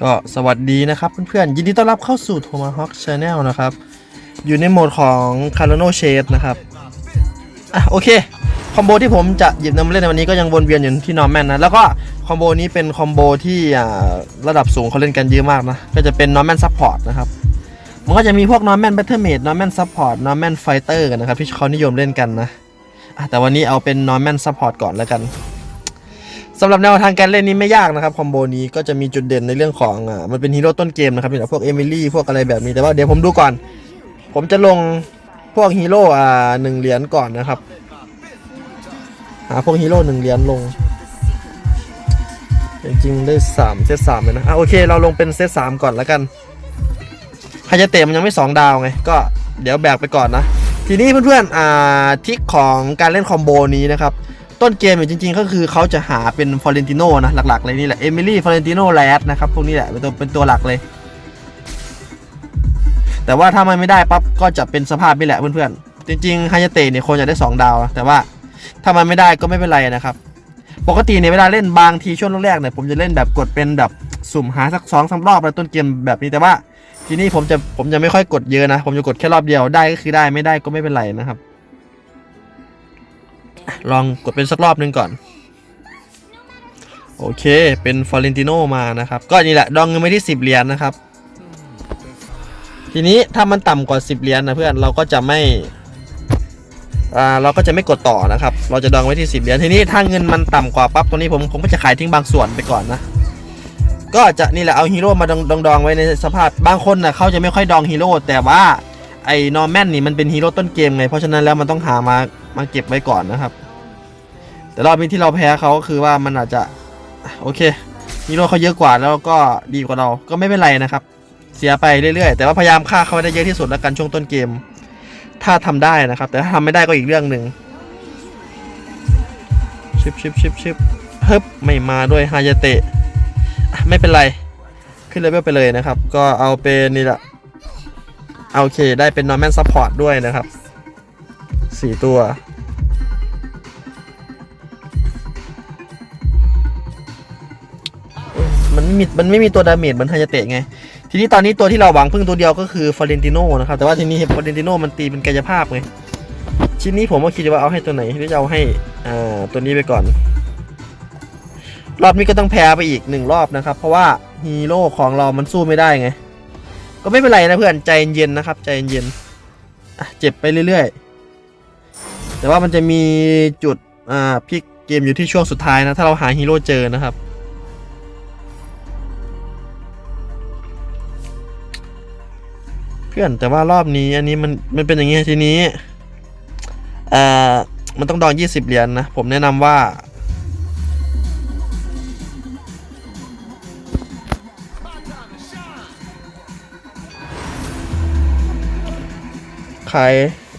ก็สวัสดีนะครับเพื่อนๆยินดีต้อนรับเข้าสู่ Tomahawk Channel นะครับ อยู่ในโหมดของ Cardano Shade นะครับ อะโอเค คอมโบที่ผมจะหยิบนำมาเล่นในวันนี้ก็ยังวนเวียนอยู่ที่นอร์แมนนะ แล้วก็คอมโบนี้เป็นคอมโบที่ระดับสูงเขาเล่นกันเยอะมากนะ ก็จะเป็นนอร์แมนซัพพอร์ตนะครับมันก็จะมีพวกนอร์แมนแบทเทิลเมดนอร์แมนซัพพอร์ตนอร์แมนไฟเตอร์กันนะครับที่เขานิยมเล่นกันนะอะแต่วันนี้เอาเป็นนอร์แมนซัพพอร์ตก่อนแล้วกัน สำหรับแนวทางการเล่นนี้ไม่ยากนะครับคอมโบนี้ก็จะมีจุดเด่นในเรื่องของอ่ามันเป็นฮีโร่ต้นเกมนะครับอย่างพวกเอมิลี่พวกอะไรแบบนี้แต่ว่าเดี๋ยวผมดูก่อน ผมจะลงพวกฮีโร่อ่าหนึ่งเหรียญก่อนนะครับหาพวกฮีโร่หนึ่งเหรียญลงจริงๆได้สามเซตสามเลยนะอะโอเคเราลงเป็นเซตสามก่อนแล้วกันฮายาเตะมันยังไม่สองดาวไงก็เดี๋ยวแบกไปก่อนนะ ทีนี้เพื่อนๆอ่าทิกของการเล่นคอมโบนี้นะครับ ต้นเกมเนี่ยจริงๆ ก็คือเขาจะหาเป็นฟอเรนติโนนะหลักๆเลยนี่แหละเอมิลี่ฟอเรนติโนแรดนะครับพวกนี้แหละเป็นตัวเป็นตัวหลักเลย แต่ว่าถ้ามันไม่ได้ปั๊บก็จะเป็นสภาพนี่แหละเพื่อนๆ จริงๆฮายาเตะเนี่ยควรจะได้ 2 ดาวแต่ว่าถ้ามันไม่ได้ก็ไม่เป็นไรนะครับ ปกติเนี่ยเวลาเล่นบางทีช่วงแรกๆเนี่ยผมจะเล่นแบบกดเป็นแบบสุ่มหาสักสองสารอบในต้นเกมแบบนี้แต่ว่า ทีนี้ผมจะผมจะไม่ค่อยกดเยอะนะ ผมจะกดแค่รอบเดียวได้ก็คือได้ไม่ได้ก็ไม่เป็นไรนะครับ ลองกดเป็นสักรอบหนึงก่อน โอเคเป็นฟอเรนติโนมานะครับ ก็นี่แหละดองเงินไปที่ 10 เหรียญนะครับ ทีนี้ถ้ามันต่ำกว่า 10 เหรียญนะเพื่อนเราก็จะไม่อ่าเราก็จะไม่กดต่อนะครับ เราจะดองไว้ที่ 10 เหรียญทีนี้ถ้าเงินมันต่ำกว่าปั๊บตัวนี้ผมผมก็จะขายทิ้งบางส่วนไปก่อนนะก็จะนี่แหละเอาฮีโร่มาดองดองดองไว้ในสภาพบางคนน่ะเขาจะไม่ค่อยดองฮีโร่แต่ว่าไอ้นอร์แมนนี่มันเป็นฮีโร่ต้นเกมไง เพราะฉะนั้นแล้วมันต้องหามา มาเก็บไว้ก่อนนะครับ แต่รอบนี้ที่เราแพ้เขาก็คือว่ามันอาจจะโอเคฮีโร่เขาเยอะกว่าแล้วก็ดีกว่าเราก็ไม่เป็นไรนะครับ เสียไปเรื่อยๆ แต่ว่าพยายามฆ่าเขาให้ได้เยอะที่สุดแล้วกันช่วงต้นเกม ถ้าทำได้นะครับ แต่ถ้าทำไม่ได้ก็อีกเรื่องหนึ่งชิบชิบชิบชิบเฮิบไม่มาด้วยฮายาเตะไม่เป็นไร ขึ้นเลเวลไปเลยนะครับ ก็เอาเป็นนี่แหละเอาโอเค ได้เป็นนอร์แมนซัพพอร์ตด้วยนะครับ สี่ตัว มันไม่มีมันไม่มีตัวดาเมจเหมือนฮายาเตะไง ทีนี้ตอนนี้ตัวที่เราหวังพึ่งตัวเดียวก็คือฟอเรนติโนนะครับ แต่ว่าทีนี้ฟอเรนติโนมันตีเป็นกายภาพไง ชิ้นนี้ผมก็คิดว่าเอาให้ตัวไหนที่จะเอาให้อ่าตัวนี้ไปก่อน รอบนี้ก็ต้องแพ้ไปอีกหนึ่งรอบนะครับ เพราะว่าฮีโร่ของเรามันสู้ไม่ได้ไง ก็ไม่เป็นไรนะเพื่อนใจเย็นๆนะครับ ใจเย็นๆเจ็บไปเรื่อยๆ แต่ว่ามันจะมีจุดอ่าพลิกเกมอยู่ที่ช่วงสุดท้ายนะ ถ้าเราหาฮีโร่เจอนะครับ เพื่อนแต่ว่ารอบนี้อันนี้มันมันเป็นอย่างงี้ทีนี้เอ่อมันต้องดอง20 เหรียญนะ ผมแนะนำว่า ขาย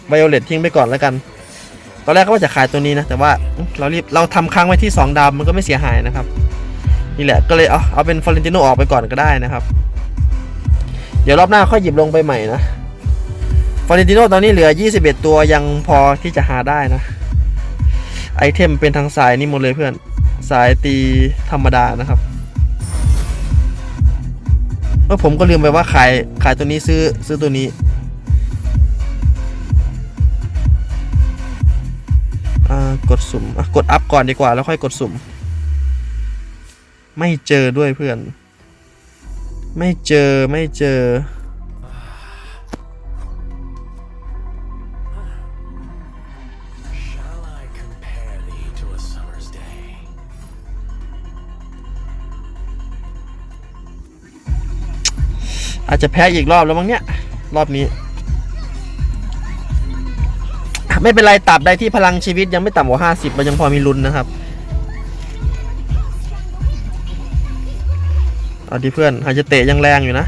ไวโอเลตทิ้งไปก่อนแล้วกัน ตอนแรกก็ว่าจะขายตัวนี้นะ แต่ว่าเรารีบเราทำค้างไว้ที่ 2 ดาวมันก็ไม่เสียหายนะครับ นี่แหละก็เลยเอาเอาเป็นฟอเรนติโนออกไปก่อนก็ได้นะครับ เดี๋ยวรอบหน้าค่อยหยิบลงไปใหม่นะฟอเรนติโนตอนนี้เหลือ 21 ตัวยังพอที่จะหาได้นะ ไอเทมเป็นทางสายนี่หมดเลยเพื่อนสายตีธรรมดานะครับเออผมก็ลืมไปว่าขายขายตัวนี้ซื้อซื้อตัวนี้ กดสุ่มอะกดอัพก่อนดีกว่าแล้วค่อยกดสุ่ม ไม่เจอด้วยเพื่อน ไม่เจอไม่เจอ อาจจะแพ้อีกรอบแล้วมั้งเนี่ย รอบนี้ ไม่เป็นไรตับใดที่พลังชีวิตยังไม่ต่ำกว่า50มันยังพอมีลุ้นนะครับ เอาดีเพื่อนฮาจะเตะยังแรงอยู่นะ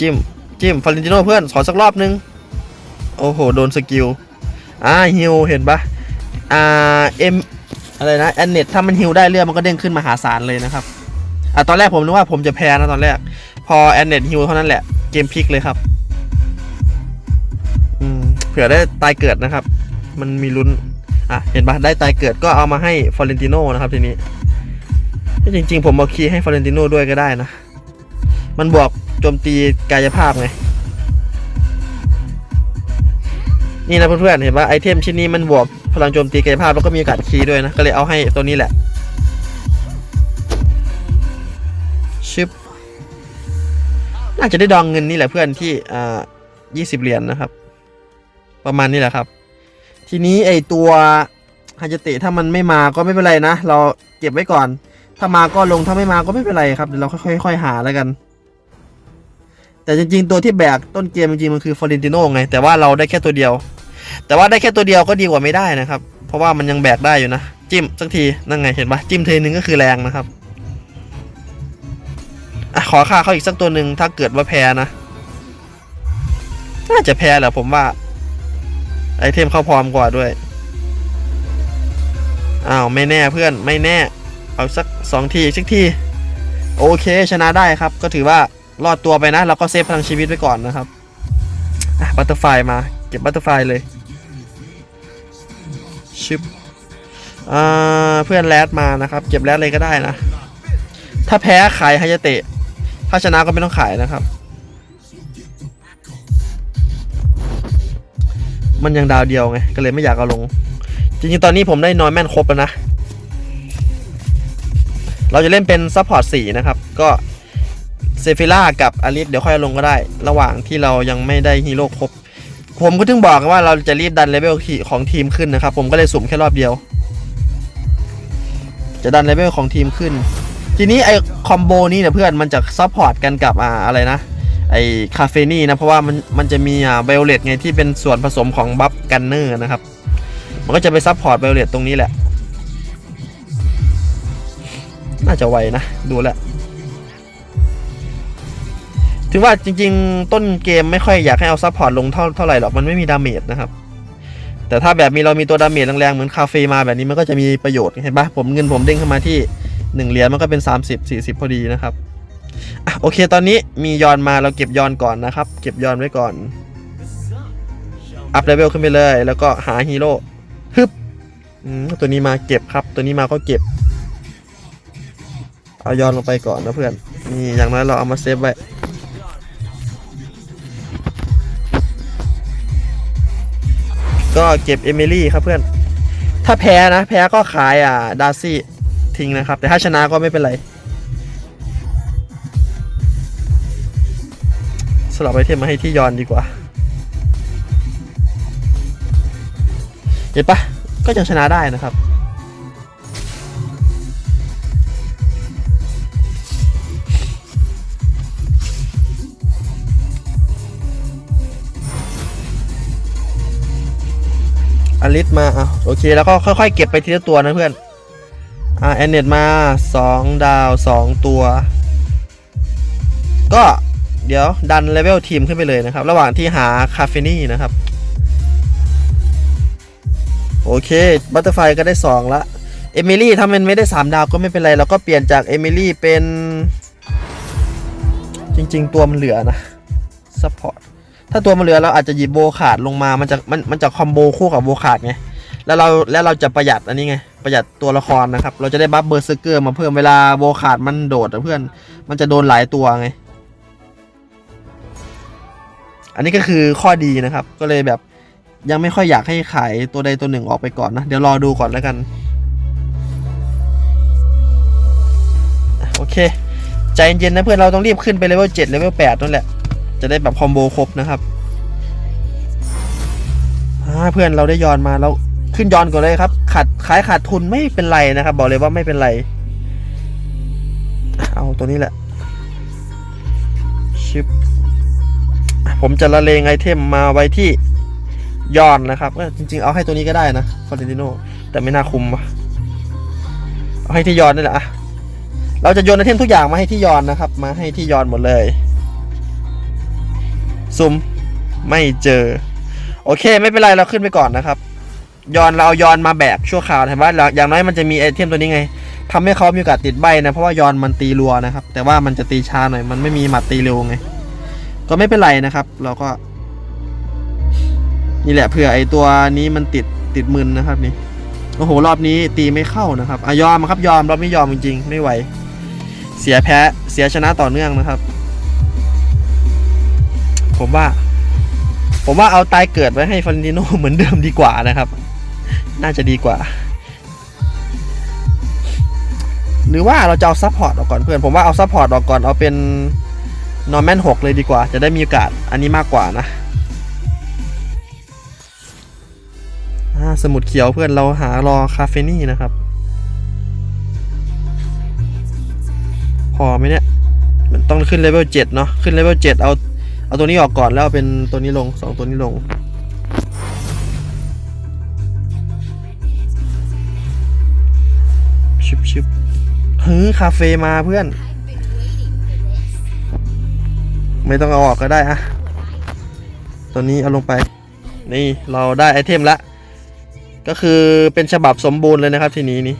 จิ้ม จิ้มฟารินติโนเพื่อนขอสักรอบนึง โอ้โห โดนสกิล อ่าฮิวเห็นปะอ่าเอ็มอะไรนะแอนเน็ตถ้ามันฮิวได้เลือดมันก็เด้งขึ้นมหาศาลเลยนะครับอะตอนแรกผมนึกว่าผมจะแพ้นะตอนแรก พอแอนเน็ตฮิวเท่านั้นแหละ เกมพลิกเลยครับ ผื่อได้ตายเกิดนะครับ มันมีลุ้น อะ เห็นปะได้ตายเกิดก็เอามาให้ฟอเรนติโนนะครับทีนี้จริงๆ ผมเอาคีย์ให้ฟลอเรนติโนด้วยก็ได้นะ มันบวกโจมตีกายภาพไง นี่นะเพื่อนๆ เห็นว่าไอเทมชิ้นนี้มันบวกพลังโจมตีกายภาพแล้วก็มีโอกาสคีย์ด้วยนะ ก็เลยเอาให้ตัวนี้แหละชึบน่าจะได้ดองเงินนี่แหละเพื่อนที่อ่ายี่สิบเหรียญนะครับ ประมาณนี้แหละครับ ทีนี้ไอตัวฮายาเตะถ้ามันไม่มาก็ไม่เป็นไรนะ เราเก็บไว้ก่อน ถ้ามาก็ลงถ้าไม่มาก็ไม่เป็นไรครับเดี๋ยวเราค่อยๆหาแล้วกัน แต่จริงๆ ตัวที่แบกต้นเกมจริงๆมันคือฟอเรนติโนไง แต่ว่าเราได้แค่ตัวเดียว แต่ว่าได้แค่ตัวเดียวก็ดีกว่าไม่ได้นะครับ เพราะว่ามันยังแบกได้อยู่นะจิ้มสักทีนั่นไงเห็นปะจิ้มเทนึงก็คือแรงนะครับอะขอค่าเขาอีกสักตัวหนึ่งถ้าเกิดว่าแพ้นะ น่าจะแพ้แหละผมว่า ไอเทมเข้าพร้อมกว่าด้วยอ้าวไม่แน่เพื่อนไม่แน่ เอาสักสองทีอีกสักทีโอเคชนะได้ครับ ก็ถือว่ารอดตัวไปนะเราก็เซฟพลังชีวิตไว้ก่อนนะครับบัตเตอร์ไฟมาเก็บบัตเตอร์ไฟเลยชึบอ่าเพื่อนแรดมานะครับ เก็บแรดเลยก็ได้นะ ถ้าแพ้ขายฮายาเตะ ถ้าชนะก็ไม่ต้องขายนะครับ มันยังดาวเดียวไง ก็เลยไม่อยากเอาลง จริงๆ ตอนนี้ผมได้นอยแมนครบแล้วนะ เราจะเล่นเป็นซัพพอร์ตสี่นะครับ ก็เซฟิล่ากับอลิสเดี๋ยวค่อยเอาลงก็ได้ ระหว่างที่เรายังไม่ได้ฮีโร่ครบ ผมก็ถึงบอกว่าเราจะรีบดันเลเวลของทีมขึ้นนะครับ ผมก็เลยสุ่มแค่รอบเดียว จะดันเลเวลของทีมขึ้น ทีนี้ไอคอมโบนี้เนี่ยเพื่อนมันจะซัพพอร์ตกันกับอ่าอะไรนะ ไอคาเฟนี่นะ เพราะว่ามันมันจะมีอ่าไบโอเลตไงที่เป็นส่วนผสมของบัฟกันเนอร์นะครับ มันก็จะไปซัพพอร์ตไบโอเลตตรงนี้แหละ น่าจะไวนะ ดูแลถือว่าจริง ๆ ต้นเกมไม่ค่อยอยากให้เอาซัพพอร์ตลงเท่าเท่าไหร่หรอกมันไม่มีดาเมจนะครับ แต่ถ้าแบบมีเรามีตัวดาเมจแรงๆ เหมือนคาเฟ่มาแบบนี้มันก็จะมีประโยชน์เห็นปะผมเงินผมเด้งเข้ามาที่ 1 เหรียญมันก็เป็น 30 40 พอดีนะครับ อะโอเคตอนนี้มียอนมาเราเก็บยอนก่อนนะครับ เก็บยอนไว้ก่อน อัพเลเวลขึ้นไปเลย แล้วก็หาฮีโร่ฮึบตัวนี้มาเก็บครับ ตัวนี้มาก็เก็บ เอายอนลงไปก่อนนะเพื่อน นี่อย่างน้อยเราเอามาเซฟไว้ก็เก็บเอมิลี่ครับเพื่อน ถ้าแพ้นะ แพ้ก็ขายอ่าดาร์ซี่ทิ้งนะครับ แต่ถ้าชนะก็ไม่เป็นไร สลับไอเทมมาให้ที่ยอนดีกว่า เห็นปะก็ยังชนะได้นะครับ อลิสมาอะโอเค แล้วก็ค่อยๆ เก็บไปทีละตัวนะเพื่อน อ่าแอนเนตมา 2 ดาว 2 ตัว ก็ เดี๋ยวดันเลเวลทีมขึ้นไปเลยนะครับ ระหว่างที่หาคาเฟนี่นะครับ โอเคบัตเตอร์ไฟก็ได้ 2 ละเอมิลี่ถ้ามันไม่ได้ 3 ดาวก็ไม่เป็นไร เราก็เปลี่ยนจากเอมิลี่เป็น จริง ๆ ตัวมันเหลือนะซัพพอร์ตถ้าตัวมันเหลือเราอาจจะหยิบโบขาดลงมา มันจะมันมันจะคอมโบคู่กับโบขาดไงแล้วเราแล้วเราจะประหยัดอันนี้ไงประหยัดตัวละครนะครับ เราจะได้บัฟเบอร์เซอร์เกอร์มาเพิ่มเวลาโบขาดมันโดดเพื่อน มันจะโดนหลายตัวไง อันนี้ก็คือข้อดีนะครับ ก็เลยแบบยังไม่ค่อยอยากให้ขายตัวใดตัวหนึ่งออกไปก่อนนะ เดี๋ยวรอดูก่อนแล้วกัน โอเค ใจเย็นๆนะเพื่อนเราต้องรีบขึ้นไปเลเวล7เลเวล8นั่นแหละ จะได้แบบคอมโบครบนะครับเพื่อนเราได้ย้อนมาเราขึ้นย้อนก่อนเลยครับขาดขายขาดทุนไม่เป็นไรนะครับ บอกเลยว่าไม่เป็นไร เอาตัวนี้แหละชิป ผมจะละเลงไอเทมมาไว้ที่ยอนนะครับจริงๆเอาให้ตัวนี้ก็ได้นะฟอร์ติโนแต่ไม่น่าคุมวะเอาให้ที่ยอนนี่แหละอะเราจะโยนไอเทมทุกอย่างมาให้ที่ยอนนะครับ มาให้ที่ยอนหมดเลยซุมไม่เจอ โอเค ไม่เป็นไรเราขึ้นไปก่อนนะครับ ยอนเราเอายอนมาแบกชั่วคราวเห็นว่าอย่างน้อยมันจะมีไอเทมตัวนี้ไงทำให้เขามีโอกาสติดใบนะเพราะว่ายอนมันตีรัวนะครับ แต่ว่ามันจะตีช้าหน่อยมันไม่มีหมัดตีเร็วไง ก็ไม่เป็นไรนะครับ เราก็ นี่แหละเผื่อไอตัวนี้มันติดติดมึนนะครับ นี่โอ้โหรอบนี้ตีไม่เข้านะครับอะยอมครับยอมรอบนี้ยอมจริงๆไม่ไหว เสียแพ้เสียชนะต่อเนื่องนะครับ ผมว่า ผมว่าเอาตายเกิดไว้ให้ฟอนติโนเหมือนเดิมดีกว่านะครับ น่าจะดีกว่า หรือว่าเราจะเอาซัพพอร์ตออกก่อนเพื่อน ผมว่าเอาซัพพอร์ตออกก่อนเอาเป็น นอร์แมนหเลยดีกว่า จะได้มีโอกาสอันนี้มากกว่านะสมุดเขียวเพื่อนเราหารอคาเฟนี่นะครับ พอไหมเนี่ย มันต้องขึ้นเลเวล7เนาะขึ้นเลเวล7เอาเอาตัวนี้ออกก่อนแล้วเอาเป็นตัวนี้ลงสองตัวนี้ลงชิบชิบเฮึคาเฟ่มาเพื่อน ไม่ต้องเอาออกก็ได้อะตัวนี้เอาลงไป นี่เราได้ไอเทมละ ก็คือเป็นฉบับสมบูรณ์เลยนะครับทีนี้นี่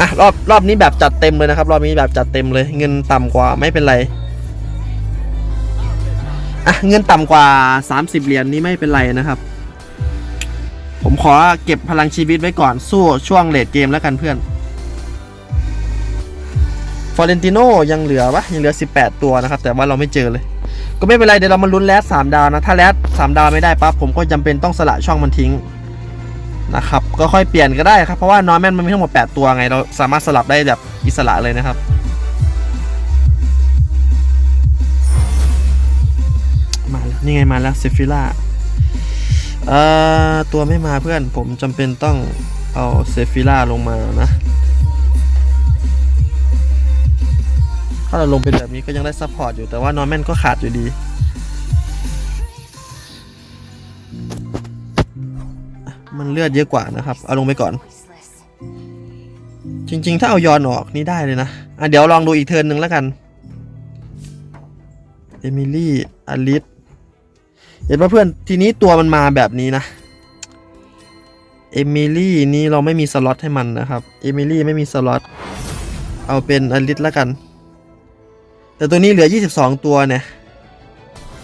อะรอบรอบนี้แบบจัดเต็มเลยนะครับ รอบนี้แบบจัดเต็มเลย เงินต่ำกว่าไม่เป็นไรอะเงินต่ำกว่า 30 เหรียญนี้ไม่เป็นไรนะครับ ผมขอเก็บพลังชีวิตไว้ก่อนสู้ช่วงเลดเกมแล้วกันเพื่อน ฟอเรนติโนยังเหลือวะยังเหลือ 18 ตัวนะครับ แต่ว่าเราไม่เจอเลย ก็ไม่เป็นไรเดี๋ยวเรามาลุ้นแรด3ดาวนะ ถ้าแรด3ดาวไม่ได้ปั๊บผมก็จำเป็นต้องสละช่องมันทิ้งนะครับ ก็ค่อยเปลี่ยนก็ได้ครับ เพราะว่านอร์แมนมันมีทั้งหมด 8 ตัวไง เราสามารถสลับได้แบบอิสระเลยนะครับ มาแล้วนี่ไงมาแล้วเซฟิล่าเอ่อตัวไม่มาเพื่อนผมจำเป็นต้องเอาเซฟิล่าลงมานะาเราลงเป็นแบบนี้ก็ยังได้ซัพพอร์ตอยู่แต่ว่านอร์แมนก็ขาดอยู่ดีมันเลือดเยอะกว่านะครับ เอาลงไปก่อน จริง ๆ ถ้าเอายอนออกนี่ได้เลยนะ อะเดี๋ยวลองดูอีกเทิร์นหนึ่งแล้วกัน เอมิลี่ อลิสเห็นป่ะเพื่อน ทีนี้ตัวมันมาแบบนี้นะ เอมิลี่นี่เราไม่มีสล็อตให้มันนะครับ เอมิลี่ไม่มีสล็อต เอาเป็นอลิสแล้วกัน แต่ตัวนี้เหลือ 22 ตัวเนี่ย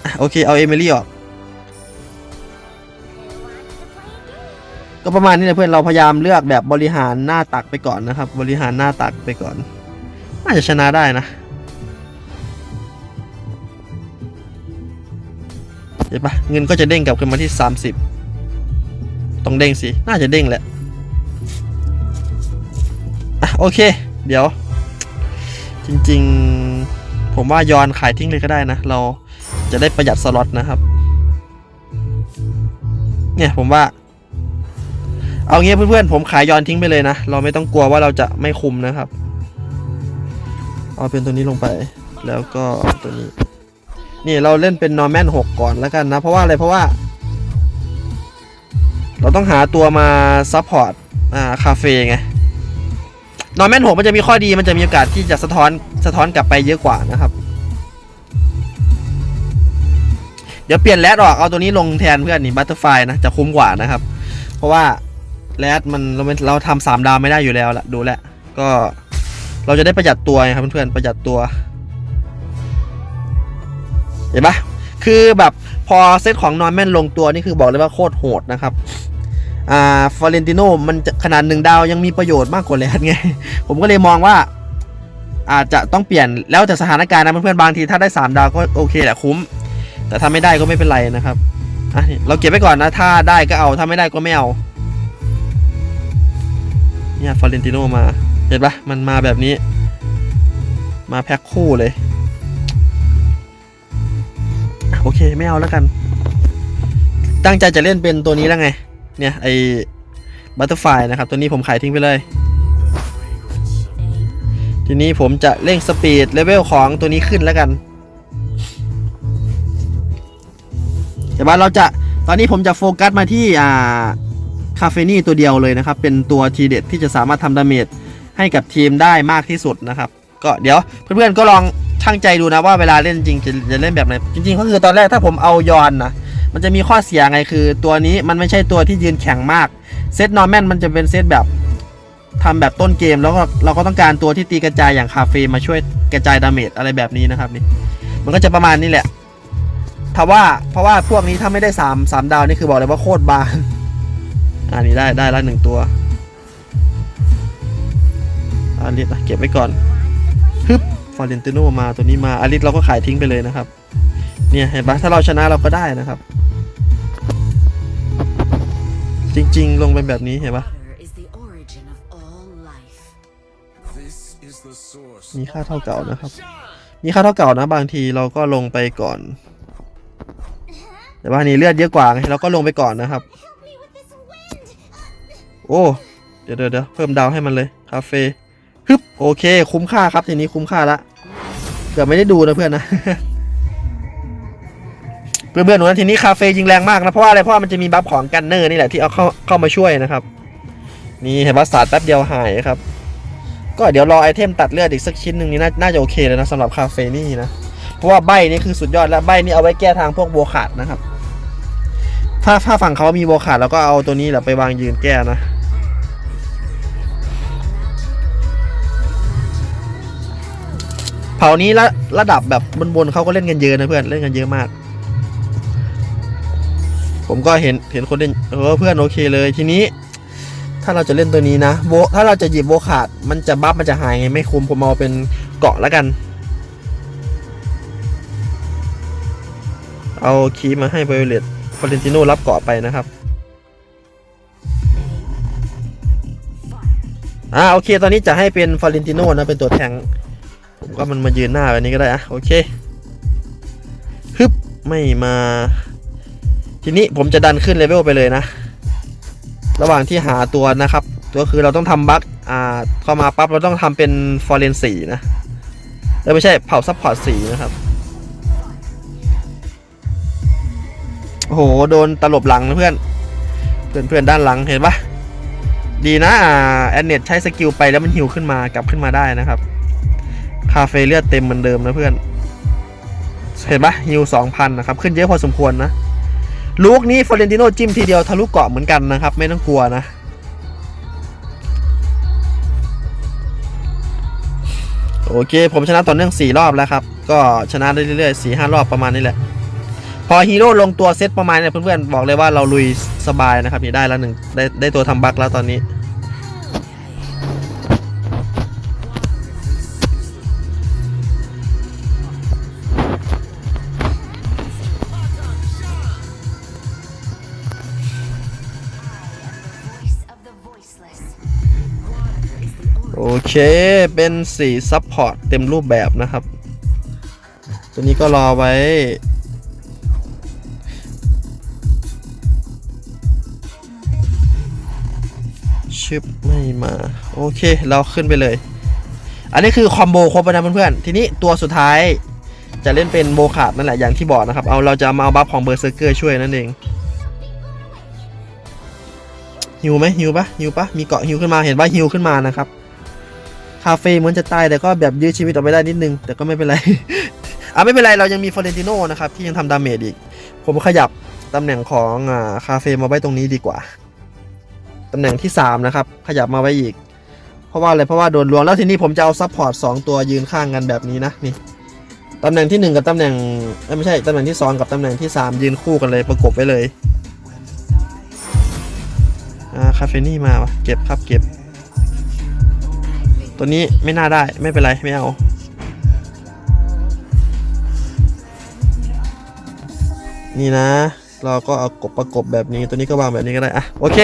อะโอเค เอาเอมิลี่ออก ก็ประมาณนี้แหละเพื่อนเราพยายามเลือกแบบบริหารหน้าตักไปก่อนนะครับ บริหารหน้าตักไปก่อน น่าจะชนะได้นะเห็นปะเงินก็จะเด้งกลับขึ้นมาที่ 30ต้องเด้งสิ น่าจะเด้งแหละอะโอเค เดี๋ยว จริง ๆ ผมว่ายอนขายทิ้งเลยก็ได้นะ เราจะได้ประหยัดสล็อตนะครับ เนี่ยผมว่า เอางี้เพื่อนๆผมขายยอนทิ้งไปเลยนะ เราไม่ต้องกลัวว่าเราจะไม่คุมนะครับ เอาเป็นตัวนี้ลงไป แล้วก็ตัวนี้ นี่เราเล่นเป็นนอร์แมน6ก่อนแล้วกันนะ เพราะว่าอะไรเพราะว่า เราต้องหาตัวมาซัพพอร์ตอ่าคาเฟ่ไง นอร์แมน6มันจะมีข้อดีมันจะมีโอกาสที่จะสะท้อนสะท้อนกลับไปเยอะกว่านะครับ เดี๋ยวเปลี่ยนแรดออกเอาตัวนี้ลงแทนเพื่อนนี่บัตเตอร์ไฟนะจะคุ้มกว่านะครับ เพราะว่าแรดมันเราเราทำสามดาวไม่ได้อยู่แล้วละดูแลวก็เราจะได้ประหยัดตัวครับเพื่อนๆประหยัดตัว เห็นปะคือแบบพอเซตของนอนแม่นลงตัวนี่คือบอกเลยว่าโคตรโหดนะครับ อ่าฟอเรนติโนมันจะขนาดหนึ่งดาวยังมีประโยชน์มากกว่าแรดไง ผมก็เลยมองว่า อาจจะต้องเปลี่ยนแล้วแต่สถานการณ์นะเพื่อนๆบางทีถ้าได้สามดาวก็โอเคแหละคุ้ม แต่ถ้าไม่ได้ก็ไม่เป็นไรนะครับอะเราเก็บไว้ก่อนนะ ถ้าได้ก็เอาถ้าไม่ได้ก็ไม่เอาเนี่ยฟอเรนติโนมาเห็นปะมันมาแบบนี้ มาแพ็คคู่เลย โอเคไม่เอาแล้วกัน ตั้งใจจะเล่นเป็นตัวนี้แล้วไง เนี่ยไอ้บัตเตอร์ไฟนะครับ ตัวนี้ผมขายทิ้งไปเลย ทีนี้ผมจะเร่งสปีดเลเวลของตัวนี้ขึ้นแล้วกัน แต่ว่าเราจะตอนนี้ผมจะโฟกัสมาที่อ่าคาเฟนี่ตัวเดียวเลยนะครับ เป็นตัวทีเด็ดที่จะสามารถทำดาเมจให้กับทีมได้มากที่สุดนะครับ ก็เดี๋ยวเพื่อนๆก็ลองช่างใจดูนะว่าเวลาเล่นจริงจะจะเล่นแบบไหน จริงๆก็คือตอนแรกถ้าผมเอายอนนะ มันจะมีข้อเสียไงคือ ตัวนี้มันไม่ใช่ตัวที่ยืนแข็งมาก เซตนอร์แมนมันจะเป็นเซตแบบทำแบบต้นเกมแล้วก็เราก็ต้องการตัวที่ตีกระจายอย่างคาเฟ่มาช่วยกระจายดาเมจอะไรแบบนี้นะครับนี่มันก็จะประมาณนี้แหละถ้าว่าเพราะว่าพวกนี้ถ้าไม่ได้3 3ดาวนี่คือบอกเลยว่าโคตรบางอันนี้ได้ได้ละหนึ่งตัวอาริสเก็บไว้ก่อนฮึบฟอร์เรนติโนมาตัวนี้มาอาริสเราก็ขายทิ้งไปเลยนะครับ เนี่ยเห็นปะถ้าเราชนะเราก็ได้นะครับ จริง ๆ ลงเป็นแบบนี้เห็นปะ Water is the origin of all life. This is the source. มีค่าเท่าเก่านะครับ มีค่าเท่าเก่านะ บางทีเราก็ลงไปก่อน แต่ว่านี่เลือดเยอะกว่าไงเราก็ลงไปก่อนนะครับ โอ้เดี๋ยวเดี๋ยวเดี๋ยวเพิ่มดาวให้มันเลยคาเฟ่ฮึบโอเค คุ้มค่าครับทีนี้คุ้มค่าละเกือบไม่ได้ดูนะเพื่อนนะ เพื่อนๆหนูนะทีนี้คาเฟ่ยิงแรงมากนะเพราะว่าอะไรเพราะว่ามันจะมีบัฟของกันเนอร์นี่แหละที่เอาเข้าเข้ามาช่วยนะครับ นี่เห็นว่าสาดแป๊บเดียวหายครับ ก็เดี๋ยวรอไอเทมตัดเลือดอีกสักชิ้นหนึ่งนี่น่าจะโอเคเลยนะสำหรับคาเฟ่นี่นะเพราะว่าใบนี่คือสุดยอดแล้วใบนี่เอาไว้แก้ทางพวกโบขาดนะครับ ถ้าถ้าฝั่งเขามีโบขาดเราก็เอาตัวนี้แหละไปวางยืนแก้นะเผ่านี้ระระดับแบบบนๆเขาก็เล่นกันเยอะนะเพื่อนเล่นกันเยอะมาก ผมก็เห็นเห็นคนเล่นเออเพื่อนโอเคเลยทีนี้ ถ้าเราจะเล่นตัวนี้นะโบถ้าเราจะหยิบโบขาดมันจะบัฟมันจะหายไงไม่คุ้มผมเอาเป็นเกาะแล้วกัน เอาคีมาให้ไวโอเลตฟอเรนติโนรับเกาะไปนะครับอ่าโอเค ตอนนี้จะให้เป็นฟอเรนติโนนะเป็นตัวแทงผมก็มันมายืนหน้าแบบนี้ก็ได้อะโอเคฮึบไม่มา ทีนี้ผมจะดันขึ้นเลเวลไปเลยนะ ระหว่างที่หาตัวนะครับ ตัวคือเราต้องทำบั๊กอ่าเข้ามาปั๊บเราต้องทำเป็นฟอร์เรนสีนะเออไม่ใช่เผาซัพพอร์ตสีนะครับโอ้โหโดนตลบหลังนะเพื่อน เพื่อนเพื่อนด้านหลังเห็นปะดีนะอ่าแอนเนตใช้สกิลไปแล้วมันหิวขึ้นมากลับขึ้นมาได้นะครับ คาเฟ่เลือดเต็มเหมือนเดิมนะเพื่อน เห็นปะฮิวสองพันนะครับ ขึ้นเยอะพอสมควรนะ ลูกนี้ฟอเรนติโนจิ้มทีเดียวทะลุเกาะเหมือนกันนะครับ ไม่ต้องกลัวนะโอเค ผมชนะต่อเนื่อง4รอบแล้วครับ ก็ชนะได้เรื่อยๆ4 5รอบประมาณนี้แหละ พอฮีโร่ลงตัวเซตประมาณเนี้เพื่อนๆบอกเลยว่าเราลุยสบายนะครับนี่ได้แล้วหนึ่งได้ได้ตัวทำบัคแล้วตอนนี้ เค เป็นสีซับพอร์ตเต็มรูปแบบนะครับ ตัวนี้ก็รอไว้ ชึบไม่มา โอเค เราขึ้นไปเลย อันนี้คือคอมโบครบนะเพื่อนๆ ทีนี้ตัวสุดท้ายจะเล่นเป็นโบขาดนั่นแหละ อย่างที่บอกนะครับ เอาเราจะมาเอาบัฟของเบอร์เซอร์เกอร์ช่วยนั่นเองฮิวไหมฮิวปะฮิวปะมีเกาะฮิวขึ้นมาเห็นว่าฮิวขึ้นมานะครับ คาเฟ่เหมือนจะตายแต่ก็แบบยื้อชีวิตออกไปได้นิดนึง แต่ก็ไม่เป็นไร อะไม่เป็นไรเรายังมีฟอเรนติโนนะครับที่ยังทำดาเมจอีก ผมขยับตำแหน่งของอ่าคาเฟ่มาไว้ตรงนี้ดีกว่าตำแหน่งที่3นะครับขยับมาไว้อีก เพราะว่าอะไรเพราะว่าโดนลวงแล้วทีนี้ผมจะเอาซัพพอร์ตสองตัวยืนข้างกันแบบนี้นะนี่ตำแหน่งที่ 1 กับตำแหน่งไม่ใช่ตำแหน่งที่ 2 กับตำแหน่งที่ 3 ยืนคู่กันเลยประกบไว้เลยอ่าคาเฟนี่มาวะเก็บครับเก็บ ตัวนี้ไม่น่าได้ไม่เป็นไรไม่เอานี่นะ เราก็เอากบประกบแบบนี้ตัวนี้ก็วางแบบนี้ก็ได้อะโอเค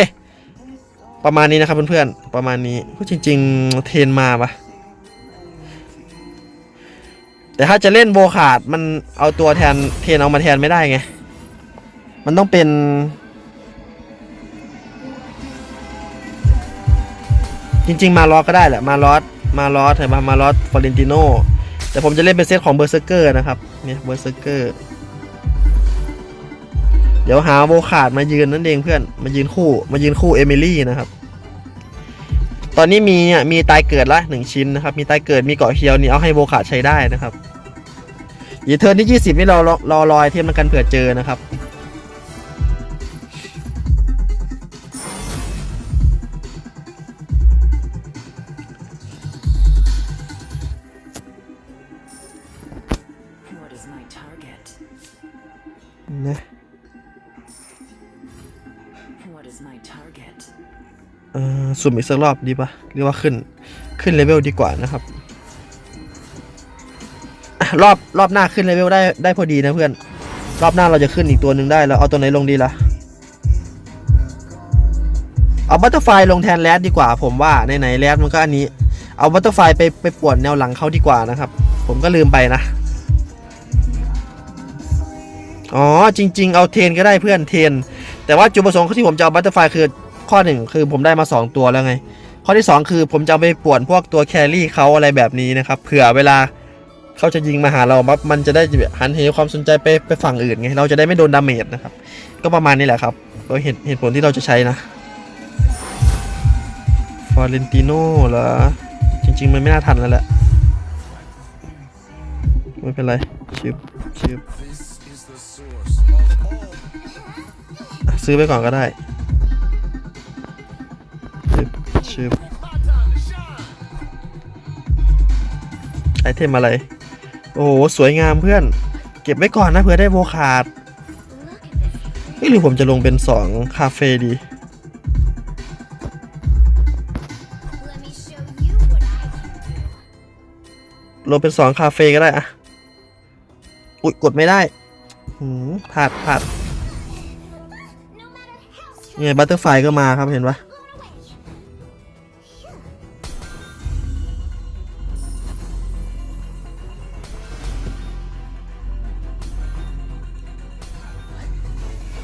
ประมาณนี้นะครับเพื่อนๆประมาณนี้พูดจริง ๆ เทนมาปะแต่ถ้าจะเล่นโบขาดมันเอาตัวแทนเทนเอามาแทนไม่ได้ไง มันต้องเป็น จริง ๆ มาลอสก็ได้แหละ มาลอสมาลอสเห็นปะมาลอสฟอเรนติโนแต่ผมจะเล่นเป็นเซตของเบอร์เซอร์เกอร์นะครับ เนี่ยเบอร์เซอร์เกอร์เดี๋ยวหาโบขาดมายืนนั่นเองเพื่อน มายืนคู่ มายืนคู่เอมิลี่นะครับ ตอนนี้มีอะมีตายเกิดละหนึ่งชิ้นนะครับ มีตายเกิด มีเกาะเคียวนี่เอาให้โบขาดใช้ได้นะครับอีเทิร์นที่ 20 นี่เรารอรอรอยเทมกันเผื่อเจอนะครับ สุ่มอีกสักรอบดีปะหรือว่าขึ้นขึ้นเลเวลดีกว่านะครับ รอบรอบหน้าขึ้นเลเวลได้ได้พอดีนะเพื่อน รอบหน้าเราจะขึ้นอีกตัวหนึ่งได้แล้วเอาตัวไหนลงดีล่ะเอาบัตเตอร์ไฟลงแทนแรดดีกว่า ผมว่าในไหนๆแรดมันก็อันนี้ เอาบัตเตอร์ไฟไปไปป่วนแนวหลังเขาดีกว่านะครับ ผมก็ลืมไปนะ อ๋อจริง ๆ เอาเทนก็ได้เพื่อนเทน แต่ว่าจุดประสงค์ที่ผมจะเอาบัตเตอร์ไฟคือ ข้อหนึ่งคือผมได้มา 2 ตัวแล้วไง ข้อที่ 2 คือผมจะเอาไปป่วนพวกตัวแครี่เขาอะไรแบบนี้นะครับเผื่อเวลาเขาจะยิงมาหาเราปั๊บมันจะได้หันเหความสนใจไปไปฝั่งอื่นไงเราจะได้ไม่โดนดาเมจนะครับ ก็ประมาณนี้แหละครับก็เหตุเหตุผลที่เราจะใช้นะฟอร์เรนติโน่เหรอจริง ๆ มันไม่น่าทันแล้วแหละไม่เป็นไรชิบชิบซื้อไปก่อนก็ได้ ชิบไอเทมอะไร โอ้โหสวยงามเพื่อน เก็บไว้ก่อนนะเผื่อได้โวคาร์ดหรือผมจะลงเป็น2คาเฟ่ดี ลงเป็น2คาเฟ่ก็ได้อะอุ๊ย กดไม่ได้หืมพลาดพลาดเนี่ยบัตเตอร์ไฟก็มาครับเห็นปะ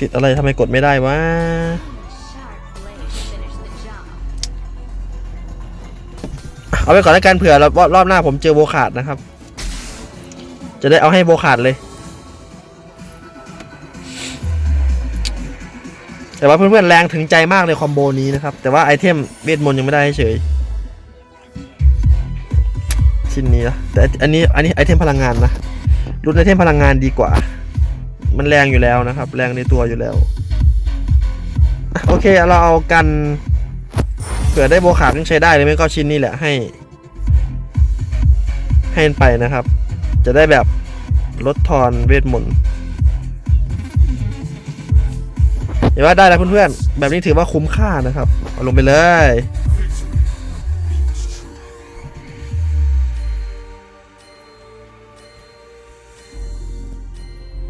ติดอะไรทำไมกดไม่ได้วะเอาไปก่อนแล้วกันเผื่อรอบรอบหน้าผมเจอโบขาดนะครับ จะได้เอาให้โบขาดเลย แต่ว่าเพื่อนๆแรงถึงใจมากเลยคอมโบนี้นะครับ แต่ว่าไอเทมเวทมนต์ยังไม่ได้เฉยชิ้นนี้นะแต่อันนี้อันนี้ไอเทมพลังงานนะรุ่นไอเทมพลังงานดีกว่า มันแรงอยู่แล้วนะครับ แรงในตัวอยู่แล้ว โอเคเราเอากันเผื่อได้โบขาดยังใช้ได้เลยไม่ก็ชิ้นนี้แหละให้ ให้มันไปนะครับ จะได้แบบลดทอนเวทมนต์เห็นว่าได้แล้วเพื่อนๆแบบนี้ถือว่าคุ้มค่านะครับ เอาลงไปเลย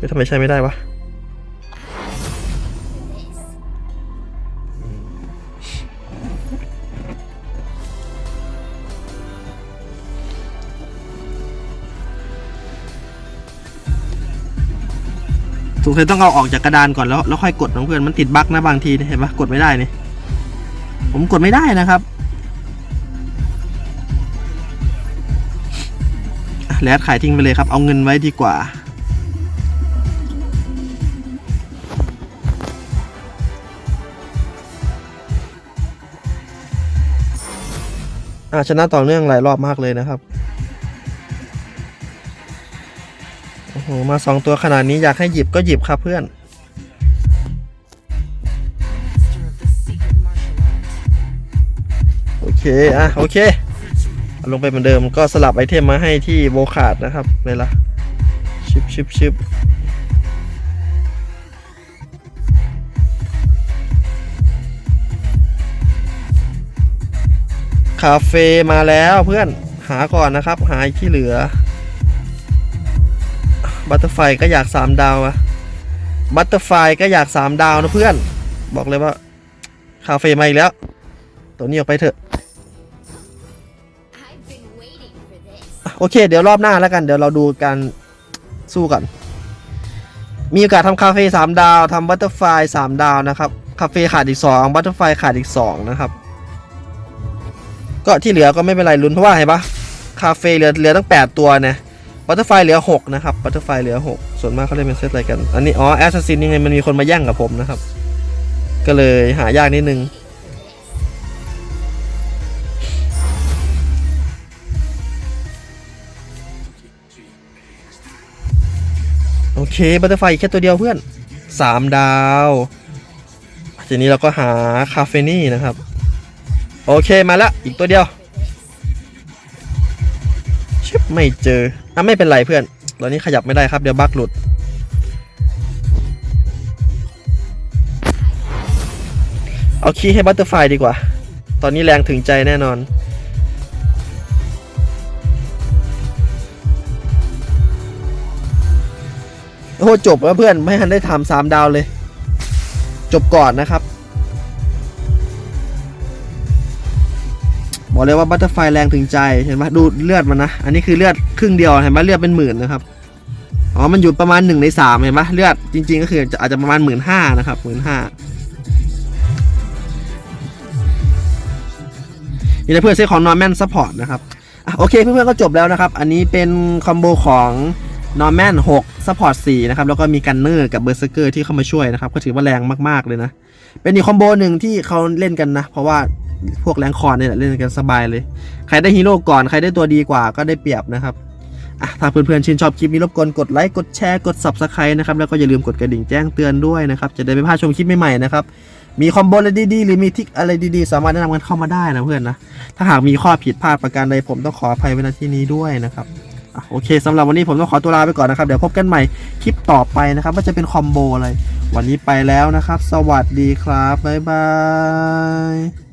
เฮ้ยทำไมใช้ไม่ได้วะถูกเลยต้องเอาออกจากกระดานก่อนแล้วแล้วค่อยกดน้องเพื่อนมันติดบั๊กนะบางทีเห็นปะกดไม่ได้นี่ผมกดไม่ได้นะครับแลดขายทิ้งไปเลยครับ เอาเงินไว้ดีกว่า อ่าชนะต่อเนื่องหลายรอบมากเลยนะครับโอ้โหมาสองตัวขนาดนี้อยากให้หยิบก็หยิบครับเพื่อนโอเคอะโอเคลงไปเหมือนเดิมก็สลับไอเทมมาให้ที่โบขาดนะครับเลยละชิบชิบชิบ คาเฟ่มาแล้วเพื่อนหาก่อนนะครับ หาอีกที่เหลือ บัตเตอร์ไฟก็อยาก3ดาวอะบัตเตอร์ไฟก็อยาก3ดาวนะเพื่อน บอกเลยว่าคาเฟ่มาอีกแล้ว ตัวนี้ออกไปเถอะ I've been waiting for this. อะโอเค เดี๋ยวรอบหน้าแล้วกัน เดี๋ยวเราดูการสู้กัน มีโอกาสทำคาเฟ่สามดาวทำบัตเตอร์ไฟสามดาวนะครับ คาเฟ่ขาดอีกสองบัตเตอร์ไฟขาดอีกสองนะครับ ก็ที่เหลือก็ไม่เป็นไรลุ้นเพราะว่าเห็นปะคาเฟ่เหลือเหลือตั้งแปดตัวนะบัตเตอร์ไฟเหลือหกนะครับบัตเตอร์ไฟเหลือหกส่วนมากเขาเล่นเป็นเซตอะไรกัน อันนี้ อ๋อแอสซัสซินยังไงมันมีคนมาแย่งกับผมนะครับ ก็เลยหายากนิดนึง โอเคบัตเตอร์ไฟแค่ตัวเดียวเพื่อนสามดาว ทีนี้เราก็หาคาเฟนี่นะครับ โอเคมาละอีกตัวเดียวชิบไม่เจออะไม่เป็นไรเพื่อน ตอนนี้ขยับไม่ได้ครับเดี๋ยวบั๊กหลุด เอาคีย์ให้บัตเตอร์ไฟดีกว่า ตอนนี้แรงถึงใจแน่นอน โอ้จบแล้วเพื่อนไม่ทันได้ทำสามดาวเลย จบก่อนนะครับ บอกเลยว่าบัตเตอร์ไฟแรงถึงใจเห็นไหมดูเลือดมันนะ อันนี้คือเลือดครึ่งเดียวเห็นไหมเลือดเป็นหมื่นนะครับอ๋อมันอยู่ประมาณหนึ่งในสามเห็นไหมเลือดจริง ๆ ก็คืออาจจะประมาณหมื่นห้านะครับหมื่นห้านี่นะเพื่อนเซตของ Norman Support นะครับอโอเคเพื่อนๆก็จบแล้วนะครับ อันนี้เป็นคอมโบของ Norman 6 Support 4นะครับ แล้วก็มีกันเนอร์กับเบอร์เซอร์เกอร์ที่เข้ามาช่วยนะครับ ก็ถือว่าแรงมากๆเลยนะ เป็นอีกคอมโบหนึ่งที่เขาเล่นกันนะ เพราะว่า พวกแรงคอร์เนี่ยเล่นกันสบายเลย ใครได้ฮีโร่ก่อนใครได้ตัวดีกว่าก็ได้เปรียบนะครับอะถ้าเพื่อนๆชื่นชอบคลิปนี้รบกวนกดไลค์กดแชร์กด subscribe นะครับแล้วก็อย่าลืมกดกระดิ่งแจ้งเตือนด้วยนะครับจะได้ไม่พลาดชมคลิปใหม่ๆนะครับมีคอมโบอะไรดีๆหรือมีทิกอะไรดีๆ สามารถแนะนำกันเข้ามาได้นะเพื่อนนะถ้าหากมีข้อผิดพลาดประการใดผมต้องขออภัยไว้ณที่นี้ด้วยนะครับอโอเคสำหรับวันนี้ผมต้องขอตัวลาไปก่อนนะครับ เดี๋ยวพบกันใหม่คลิปต่อไปนะครับว่าจะเป็นคอมโบอะไร วันนี้ไปแล้วนะครับ สวัสดีครับ บ๊ายบาย